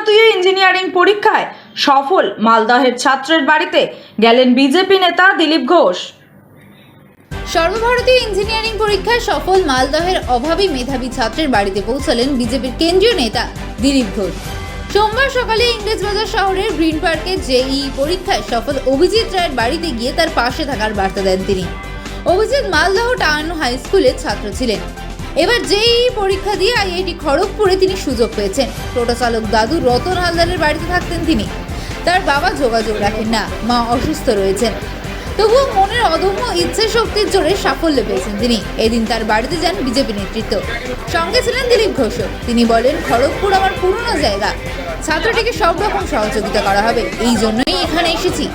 সর্বভারতীয় ইঞ্জিনিয়ারিং পরীক্ষায় সফল মালদহের ছাত্রের বাড়িতে গেলেন বিজেপি নেতা দিলীপ ঘোষ। সর্বভারতীয় ইঞ্জিনিয়ারিং পরীক্ষায় সফল মালদহের অভাবী মেধাবী ছাত্রের বাড়িতে পৌঁছালেন বিজেপির কেন্দ্রীয় নেতা দিলীপ ঘোষ। সোমবার সকালে ইংরেজবাজার শহরের গ্রিন পার্কে জেই পরীক্ষায় সফল অভিজিৎ রায়ের বাড়িতে গিয়ে তার পাশে থাকার বার্তা দেন তিনি। অভিজিৎ মালদহ টাউন হাই স্কুলের ছাত্র ছিলেন। এবার যেই পরীক্ষা দিয়ে আইআইটি খড়গপুরে তিনি সুযোগ পেয়েছেন। টোটো চালক দাদু রতন হালদারের বাড়িতে থাকতেন তিনি। তার বাবা যোগাযোগ রাখেন না, মা অসুস্থ রয়েছেন। তবুও মনের অদম্য ইচ্ছে শক্তির জোরে সাফল্য পেয়েছেন তিনি। এদিন তার বাড়িতে যান বিজেপি নেতৃত্ব। সঙ্গে ছিলেন দিলীপ ঘোষ। তিনি বলেন, খড়গপুর আমার পুরনো জায়গা। ছাত্রটিকে সব রকম সহযোগিতা করা হবে। এই জন্যই এখানে এসেছি।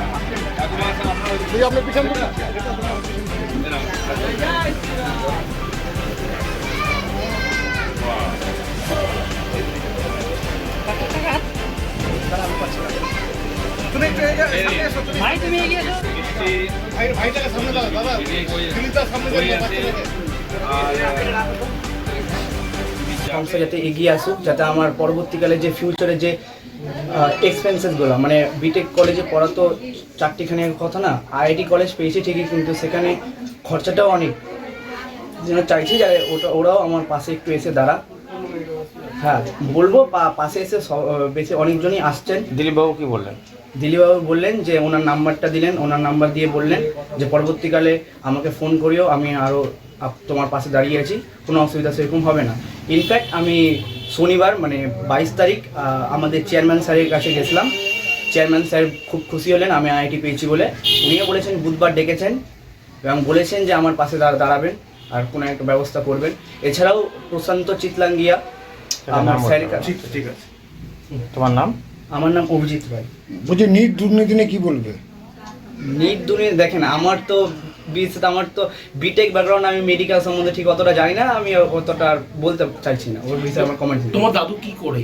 তুমি এসো, তুমি- ভাই- ভাইটাকে সামনে দাও, দাদা। সামনে সংস্থা যাতে এগিয়ে আসুক যাতে আমার পরবর্তীকালে যে ফিউচারে যে এক্সপেন্সেসগুলো মানে বিটেক কলেজে পড়া তো চারটিখানি কথা না আইআইটি কলেজ পেয়েছি ঠিকই কিন্তু সেখানে খরচাটাও অনেক। যেন চাইছি যে ওটা ওরাও আমার পাশে একটু এসে দাঁড়া হ্যাঁ বলব পা- পাশে এসে বেশি অনেকজনই আসছেন। দিলীপবাবু কি বললেন? দিলীপবাবু বললেন যে ওনার নাম্বারটা দিলেন ওনার নাম্বার দিয়ে বললেন যে পরবর্তীকালে আমাকে ফোন করিও আমি আরও তোমার পাশে দাঁড়িয়ে আছি কোনো অসুবিধা সেরকম হবে না। ইনফ্যাক্ট আমি শনিবার মানে বাইশ তারিখ আমাদের চেয়ারম্যান স্যারের কাছে গেছিলাম। চেয়ারম্যান স্যার খুব খুশি হলেন আমি আইআইটি পেয়েছি বলে। উনিও বলেছেন বুধবার ডেকেছেন। এবং বলেছেন যে আমার পাশে দাঁড়া- দাঁড়াবেন আর কোনো একটা ব্যবস্থা করবেন। এছাড়াও প্রশান্ত চিতলাঙ্গিয়া আমার স্যারের ঠিক আছে। তোমার নাম? আমার নাম অভিজিৎ রায় বলছি নিট দুর্নীতি নিয়ে কি বলবে? নিট দুনিয়া দেখেন আমার তো বিশেষত আমার তো বিটেক ব্যাকগ্রাউন্ড আমি মেডিকেল সম্বন্ধে ঠিক অতটা জানি না আমি অতটা আর বলতে চাইছি না। ওর বিষয়ে আমার কমেন্ট তোমার দাদু কি করে?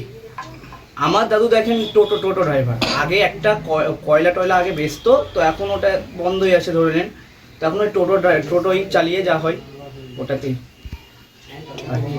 আমার দাদু দেখেন টোটো টোটো ড্রাইভার আগে একটা কয়- কয়লা টয়লা আগে বেচতো তো এখন ওটা বন্ধই আছে ধরে নেন। তো এখন ওই টোটো ড্রাই- টোটোই চালিয়ে যা হয় ওটাতেই। আর কি।